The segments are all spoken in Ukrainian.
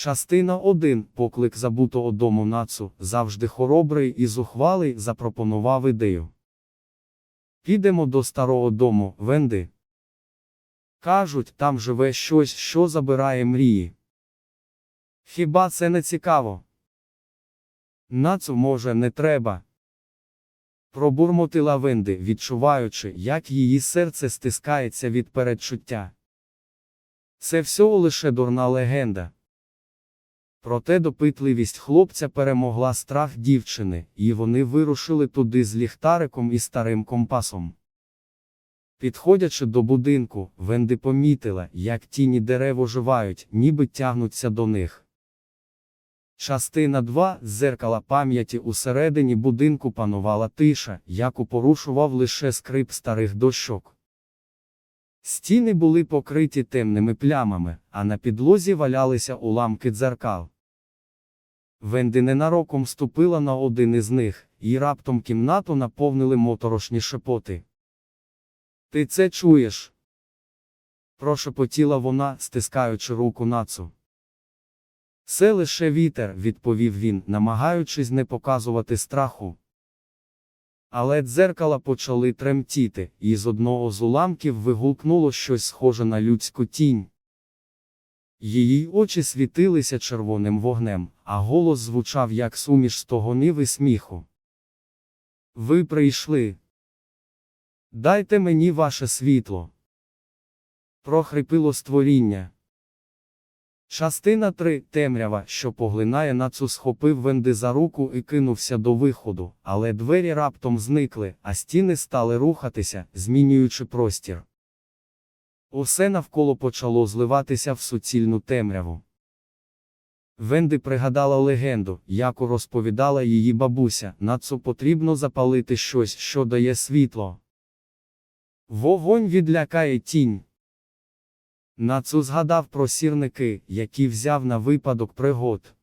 Частина 1. Поклик забутого дому нацу, завжди хоробрий і зухвалий, запропонував ідею. Підемо до старого дому, Венди. Кажуть, там живе щось, що забирає мрії. Хіба це не цікаво? Нацу, може, не треба. Пробурмотила Венди, відчуваючи, як її серце стискається від передчуття. Це всього лише дурна легенда. Проте допитливість хлопця перемогла страх дівчини, і вони вирушили туди з ліхтариком і старим компасом. Підходячи до будинку, Венди помітила, як тіні дерев оживають, ніби тягнуться до них. Частина 2 зеркала пам'яті усередині будинку панувала тиша, яку порушував лише скрип старих дощок. Стіни були покриті темними плямами, а на підлозі валялися уламки дзеркал. Венди ненароком ступила на один із них, і раптом кімнату наповнили моторошні шепоти. Ти це чуєш? Прошепотіла вона, стискаючи руку нацу. Це лише вітер, відповів він, намагаючись не показувати страху. Але дзеркала почали тремтіти, і з одного з уламків вигулкнуло щось схоже на людську тінь. Її очі світилися червоним вогнем, а голос звучав як суміш стогонів і сміху. Ви прийшли. Дайте мені ваше світло. Прохрипило створіння. Частина 3. Темрява, що поглинає нацу схопив Венди за руку і кинувся до виходу, але двері раптом зникли, а стіни стали рухатися, змінюючи простір. Усе навколо почало зливатися в суцільну темряву. Венди пригадала легенду, яку розповідала її бабуся, нацу потрібно запалити щось, що дає світло. Вогонь відлякає тінь. Нацу згадав про сірники, які взяв на випадок пригод.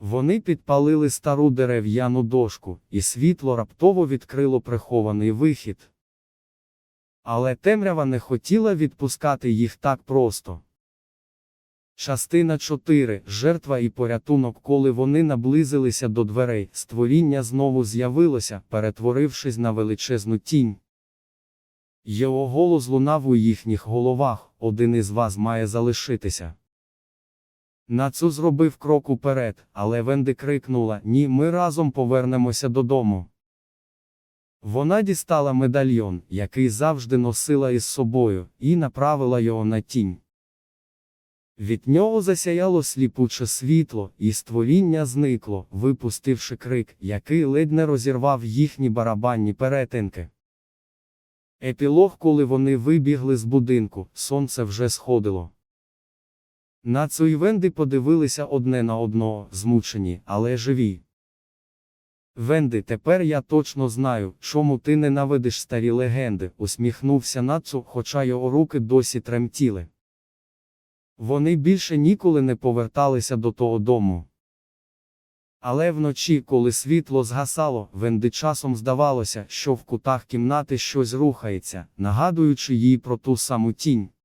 Вони підпалили стару дерев'яну дошку, і світло раптово відкрило прихований вихід. Але темрява не хотіла відпускати їх так просто. Частина 4. Жертва і порятунок, коли вони наблизилися до дверей, створіння знову з'явилося, перетворившись на величезну тінь. Його голос лунав у їхніх головах, один із вас має залишитися. Нацу зробив крок уперед, але Венди крикнула Ні, ми разом повернемося додому. Вона дістала медальйон, який завжди носила із собою, і направила його на тінь. Від нього засяяло сліпуче світло, і створіння зникло, випустивши крик, який ледь не розірвав їхні барабанні перетинки. Епілог, коли вони вибігли з будинку, сонце вже сходило. Нацу і подивилися одне на одного, змучені, але живі. Венди, тепер я точно знаю, чому ти ненавидиш старі легенди, усміхнувся Нацу, хоча його руки досі тремтіли. Вони більше ніколи не поверталися до того дому. Але вночі, коли світло згасало, Венди часом здавалося, що в кутах кімнати щось рухається, нагадуючи їй про ту саму тінь.